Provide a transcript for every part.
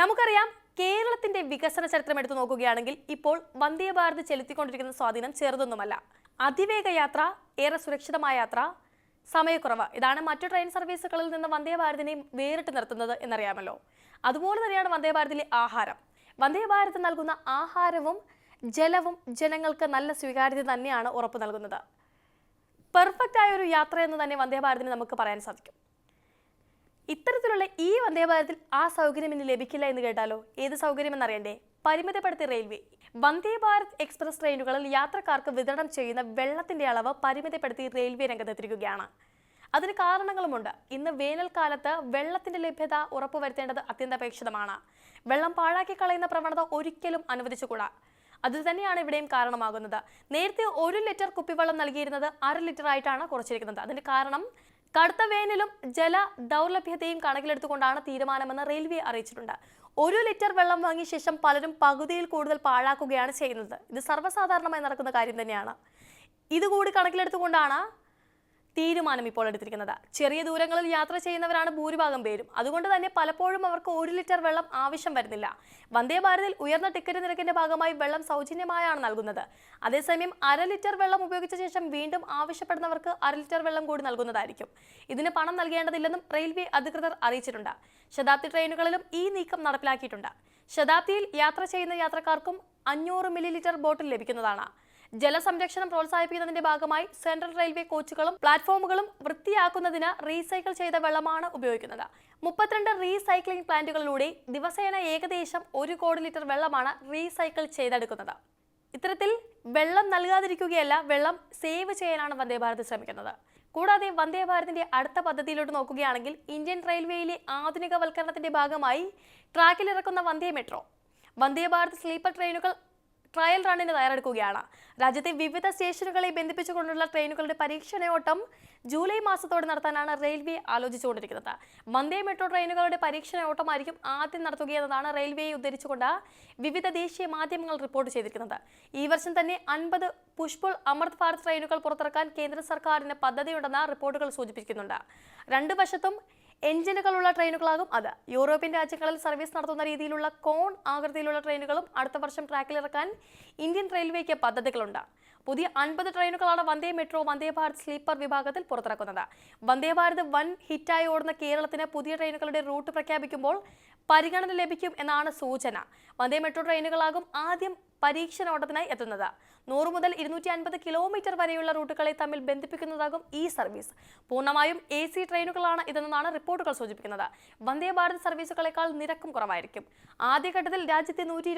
നമുക്കറിയാം കേരളത്തിന്റെ വികസന ചരിത്രം എടുത്തു നോക്കുകയാണെങ്കിൽ ഇപ്പോൾ വന്ദേ ഭാരത് ചെലുത്തിക്കൊണ്ടിരിക്കുന്ന സ്വാധീനം ചെറുതൊന്നുമല്ല. അതിവേഗ യാത്ര ഏറെ സുരക്ഷിതമായ യാത്ര സമയക്കുറവ്. ഇതാണ് മറ്റു ട്രെയിൻ സർവീസുകളിൽ നിന്ന് വന്ദേ ഭാരതിനെ വേറിട്ട് നിർത്തുന്നത് എന്നറിയാമല്ലോ. അതുപോലെ തന്നെയാണ് വന്ദേ ഭാരതിലെ ആഹാരം. വന്ദേ ഭാരത് നൽകുന്ന ആഹാരവും ജലവും ജനങ്ങൾക്ക് നല്ല സ്വീകാര്യത തന്നെയാണ് ഉറപ്പു നൽകുന്നത്. പെർഫെക്റ്റ് ആയ ഒരു യാത്ര എന്ന് തന്നെ വന്ദേ ഭാരതിന് നമുക്ക് പറയാൻ സാധിക്കും. ഇത്തരത്തിലുള്ള ഈ വന്ദേ ഭാരതിൽ ആ സൗകര്യം ഇനി ലഭിക്കില്ല എന്ന് കേട്ടാലോ? ഏത് സൗകര്യം എന്നറിയണ്ടേ? പരിമിതപ്പെടുത്തിയ റെയിൽവേ. വന്ദേ ഭാരത് എക്സ്പ്രസ് ട്രെയിനുകളിൽ യാത്രക്കാർക്ക് വിതരണം ചെയ്യുന്ന വെള്ളത്തിന്റെ അളവ് പരിമിതപ്പെടുത്തി റെയിൽവേ രംഗത്തെത്തിരിക്കുകയാണ് അതിന് കാരണങ്ങളുമുണ്ട്. ഇന്ന് വേനൽക്കാലത്ത് വെള്ളത്തിന്റെ ലഭ്യത ഉറപ്പുവരുത്തേണ്ടത് അത്യന്താപേക്ഷിതമാണ്. വെള്ളം പാഴാക്കി കളയുന്ന പ്രവണത ഒരിക്കലും അനുവദിച്ചുകൂടാ. അത് തന്നെയാണ് ഇവിടെയും കാരണമാകുന്നത്. നേരത്തെ ഒരു ലിറ്റർ കുപ്പിവെള്ളം നൽകിയിരുന്നത് അര ലിറ്റർ ആയിട്ടാണ് കുറച്ചിരിക്കുന്നത്. അതിന് കാരണം കടുത്ത വേനലും ജല ദൗർലഭ്യതയും കണക്കിലെടുത്തുകൊണ്ടാണ് തീരുമാനമെന്ന് റെയിൽവേ അറിയിച്ചിട്ടുണ്ട്. ഒരു ലിറ്റർ വെള്ളം വാങ്ങിയ ശേഷം പലരും പകുതിയിൽ കൂടുതൽ പാഴാക്കുകയാണ് ചെയ്യുന്നത്. ഇത് സർവസാധാരണമായി നടക്കുന്ന കാര്യം തന്നെയാണ്. ഇതുകൂടി കണക്കിലെടുത്തുകൊണ്ടാണ് തീരുമാനം ഇപ്പോൾ എടുത്തിരിക്കുന്നത്. ചെറിയ ദൂരങ്ങളിൽ യാത്ര ചെയ്യുന്നവരാണ് ഭൂരിഭാഗം പേരും. അതുകൊണ്ട് തന്നെ പലപ്പോഴും അവർക്ക് ഒരു ലിറ്റർ വെള്ളം ആവശ്യം വരുന്നില്ല. വന്ദേ ഭാരതിൽ ഉയർന്ന ടിക്കറ്റ് നിരക്കിന്റെ ഭാഗമായി വെള്ളം സൗജന്യമായാണ് നൽകുന്നത്. അതേസമയം അര ലിറ്റർ വെള്ളം ഉപയോഗിച്ച ശേഷം വീണ്ടും ആവശ്യപ്പെടുന്നവർക്ക് അര ലിറ്റർ വെള്ളം കൂടി നൽകുന്നതായിരിക്കും. ഇതിന് പണം നൽകേണ്ടതില്ലെന്നും റെയിൽവേ അധികൃതർ അറിയിച്ചിട്ടുണ്ട്. ശതാബ്ദി ട്രെയിനുകളിലും ഈ നീക്കം നടപ്പിലാക്കിയിട്ടുണ്ട്. ശതാബ്ദിയിൽ യാത്ര ചെയ്യുന്ന യാത്രക്കാർക്കും അഞ്ഞൂറ് മില്ലി ലിറ്റർ ബോട്ടിൽ ലഭിക്കുന്നതാണ്. ജലസംരക്ഷണം പ്രോത്സാഹിപ്പിക്കുന്നതിന്റെ ഭാഗമായി സെൻട്രൽ റെയിൽവേ കോച്ചുകളും പ്ലാറ്റ്ഫോമുകളും വൃത്തിയാക്കുന്നതിന് റീസൈക്കിൾ ചെയ്ത വെള്ളമാണ് ഉപയോഗിക്കുന്നത്. മുപ്പത്തിരണ്ട് റീസൈക്ലിംഗ് പ്ലാന്റുകളിലൂടെ ദിവസേന ഏകദേശം ഒരു കോടി ലിറ്റർ വെള്ളമാണ് റീസൈക്കിൾ ചെയ്തെടുക്കുന്നത്. ഇത്തരത്തിൽ വെള്ളം നൽകാതിരിക്കുകയല്ല വെള്ളം സേവ് ചെയ്യാനാണ് വന്ദേ ഭാരത് ശ്രമിക്കുന്നത്. കൂടാതെ വന്ദേ ഭാരതിന്റെ അടുത്ത പദ്ധതിയിലോട്ട് നോക്കുകയാണെങ്കിൽ ഇന്ത്യൻ റെയിൽവേയിലെ ആധുനികവൽക്കരണത്തിന്റെ ഭാഗമായി ട്രാക്കിലിറക്കുന്ന വന്ദേ മെട്രോ. വന്ദേ ഭാരത് സ്ലീപ്പർ ട്രെയിനുകൾ ട്രയൽ റണ്ണിന് തയ്യാറെടുക്കുകയാണ്. രാജ്യത്തെ വിവിധ സ്റ്റേഷനുകളെ ബന്ധിപ്പിച്ചുകൊണ്ടുള്ള ട്രെയിനുകളുടെ പരീക്ഷണയോട്ടം ജൂലൈ മാസത്തോടെ നടത്താനാണ് റെയിൽവേ ആലോചിച്ചുകൊണ്ടിരിക്കുന്നത്. വന്ദേ മെട്രോ ട്രെയിനുകളുടെ പരീക്ഷണയോട്ടമായിരിക്കും ആദ്യം നടത്തുകയെന്നതാണ് റെയിൽവേയെ ഉദ്ധരിച്ചുകൊണ്ട് വിവിധ ദേശീയ മാധ്യമങ്ങൾ റിപ്പോർട്ട് ചെയ്തിരിക്കുന്നത്. ഈ വർഷം തന്നെ അൻപത് പുഷ്പുൾ അമൃത് ഭാരത് ട്രെയിനുകൾ പുറത്തിറക്കാൻ കേന്ദ്ര സർക്കാരിന് പദ്ധതിയുണ്ടെന്ന് റിപ്പോർട്ടുകൾ സൂചിപ്പിക്കുന്നുണ്ട്. രണ്ട് വശത്തും എഞ്ചിനുകളുള്ള ട്രെയിനുകളാകും അത്. യൂറോപ്യൻ രാജ്യങ്ങളിൽ സർവീസ് നടത്തുന്ന രീതിയിലുള്ള കോൺ ആകൃതിയിലുള്ള ട്രെയിനുകളും അടുത്ത വർഷം ട്രാക്കിലിറക്കാൻ ഇന്ത്യൻ റെയിൽവേക്ക് പദ്ധതികളുണ്ട്. പുതിയ അൻപത് ട്രെയിനുകളാണ് വന്ദേ മെട്രോ വന്ദേ ഭാരത് സ്ലീപ്പർ വിഭാഗത്തിൽ പുറത്തിറക്കുന്നത്. വന്ദേ ഭാരത് വൻ ഹിറ്റായി ഓടുന്ന കേരളത്തിന് പുതിയ ട്രെയിനുകളുടെ റൂട്ട് പ്രഖ്യാപിക്കുമ്പോൾ പരിഗണന ലഭിക്കും എന്നാണ് സൂചന. വന്ദേ മെട്രോ ട്രെയിനുകളാകും ആദ്യം പരീക്ഷണ ഓട്ടത്തിനായി എത്തുന്നത്. നൂറ് മുതൽ ഇരുന്നൂറ്റി അൻപത് കിലോമീറ്റർ വരെയുള്ള റൂട്ടുകളെ തമ്മിൽ ബന്ധിപ്പിക്കുന്നതാകും ഈ സർവീസ്. പൂർണമായും എ സി ട്രെയിനുകളാണ് ഇതെന്നാണ് റിപ്പോർട്ടുകൾ സൂചിപ്പിക്കുന്നത്. വന്ദേ ഭാരത് സർവീസുകളെക്കാൾ നിരക്കും കുറവായിരിക്കും. ആദ്യഘട്ടത്തിൽ രാജ്യത്തെ നൂറ്റി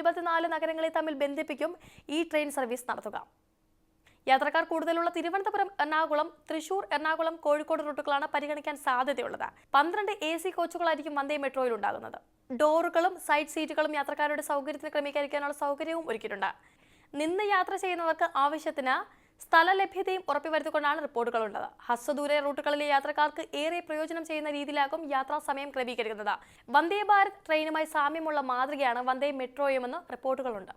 നഗരങ്ങളെ തമ്മിൽ ബന്ധിപ്പിക്കും ഈ ട്രെയിൻ സർവീസ് നടത്തുക. യാത്രക്കാർ കൂടുതലുള്ള തിരുവനന്തപുരം എറണാകുളം തൃശൂർ എറണാകുളം കോഴിക്കോട് റൂട്ടുകളാണ് പരിഗണിക്കാൻ സാധ്യതയുള്ളത്. പന്ത്രണ്ട് എ സി കോച്ചുകളായിരിക്കും വന്ദേ മെട്രോയിൽ ഉണ്ടാകുന്നത്. ഡോറുകളും സൈഡ് സീറ്റുകളും യാത്രക്കാരുടെ സൗകര്യത്തിന് ക്രമീകരിക്കാനുള്ള സൗകര്യവും ഒരുക്കിയിട്ടുണ്ട്. നിന്ന് യാത്ര ചെയ്യുന്നവർക്ക് ആവശ്യത്തിന് സ്ഥല ലഭ്യതയും ഉറപ്പുവരുത്തിക്കൊണ്ടാണ് റിപ്പോർട്ടുകളുള്ളത്. ഹസ്വദൂര റൂട്ടുകളിലെ യാത്രക്കാർക്ക് ഏറെ പ്രയോജനം ചെയ്യുന്ന രീതിയിലാകും യാത്രാ സമയം ക്രമീകരിക്കുന്നത്. വന്ദേ ഭാരത് ട്രെയിനുമായി സാമ്യമുള്ള മാതൃകയാണ് വന്ദേ മെട്രോയുമെന്ന് റിപ്പോർട്ടുകളുണ്ട്.